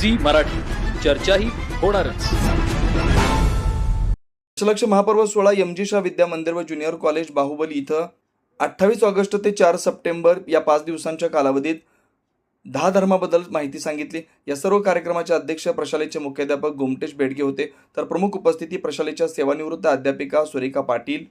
Zee Marathi. चर्चाही होणारच. दशलक्ष महापर्व सोहळा एमजी शाह विद्या मंदिर व ज्युनियर कॉलेज बाहुबली इथं अठ्ठावीस ऑगस्ट ते चार सप्टेंबर या पाच दिवसांच्या कालावधीत दहा धर्माबद्दल माहिती सांगितली. या सर्व कार्यक्रमाचे अध्यक्ष प्रशालेचे मुख्याध्यापक गोमटेश बेडगे होते. तर प्रमुख उपस्थिती प्रशालेच्या सेवानिवृत्त अध्यापिका सुरेखा पाटील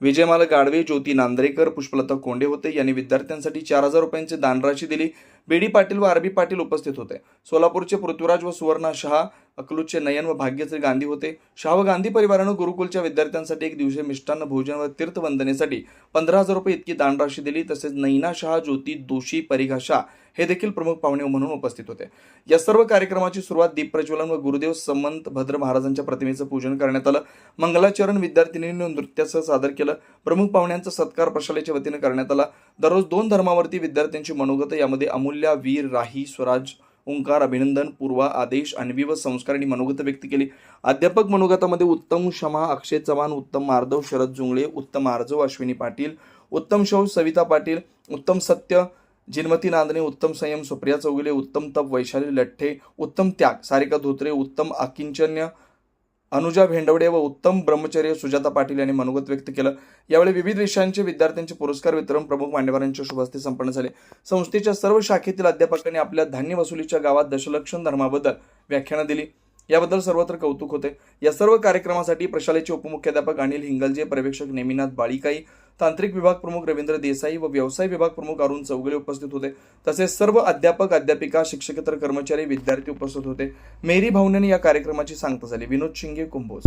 विजयमाला गाडवे ज्योती नांद्रेकर पुष्पलता कोंडे होते. यांनी विद्यार्थ्यांसाठी चार हजार रुपयांची दानराशी दिली. बेडी पाटील व आरबी पाटील उपस्थित होते. सोलापूरचे पृथ्वीराज व सुवर्णा शहा अकलूजचे नयन व भाग्यश्री गांधी होते. शाह व गांधी परिवारानं गुरुकुलच्या विद्यार्थ्यांसाठी एक दिवशी मिष्टान्न भोजन व तीर्थवंदनेसाठी पंधरा हजार रुपये इतकी दानराशी दिली. तसेच नैना शाह ज्योती दोषी परिघा शाह हे देखील प्रमुख पाहुणे म्हणून उपस्थित होते. या सर्व कार्यक्रमाची सुरुवात दीप प्रज्वलन व गुरुदेव संमंत भद्र महाराजांच्या प्रतिमेचं पूजन करण्यात आलं. मंगलाचरण विद्यार्थिनींनी नृत्यासह सादर केलं. प्रमुख पाहुण्यांचा सत्कार प्रशालेच्या वतीनं करण्यात आला. दररोज दोन धर्मावरती विद्यार्थ्यांची मनोगत यामध्ये अमूल्या वीर राही स्वराज ओंकार अभिनंदन पूर्वा आदेश अन्वी व संस्कारांनी मनोगत व्यक्त केले. अध्यापक मनोगतामध्ये उत्तम क्षमा अक्षय चव्हाण उत्तम मार्दव शरद जुंगळे उत्तम आर्जव अश्विनी पाटील उत्तम शौ सविता पाटील उत्तम सत्य जिनमती नांदणे उत्तम संयम सुप्रिया चौगुले उत्तम तप वैशाली लठ्ठे उत्तम त्याग सारिका धोत्रे उत्तम अकिंचन्य अनुजा भेंडवडे व उत्तम ब्रह्मचर्य सुजाता पाटील यांनी मनोगत व्यक्त केलं. यावेळी विविध विषयांचे विद्यार्थ्यांचे पुरस्कार वितरण प्रमुख मान्यवरांच्या शुभहस्ते संपन्न झाले. संस्थेच्या सर्व शाखेतील अध्यापकांनी आपल्या धान्य वसुलीच्या गावात दशलक्षण धर्माबद्दल व्याख्यानं दिली. याबद्दल सर्वत्र कौतुक होते. या सर्व कार्यक्रमासाठी प्रशालेचे उपमुख्याध्यापक अनिल हिंगलजे पर्यवेक्षक नेमिनाथ बाळीकाई तांत्रिक विभाग प्रमुख रवींद्र देसाई व व्यवसाय विभाग प्रमुख अरुण चौगले उपस्थित होते. तसेच सर्व अध्यापक अध्यापिका शिक्षकेतर कर्मचारी विद्यार्थी उपस्थित होते. मेरी भावनेने या कार्यक्रमाची सांगता झाली. विनोद शिंगे कुंभोज.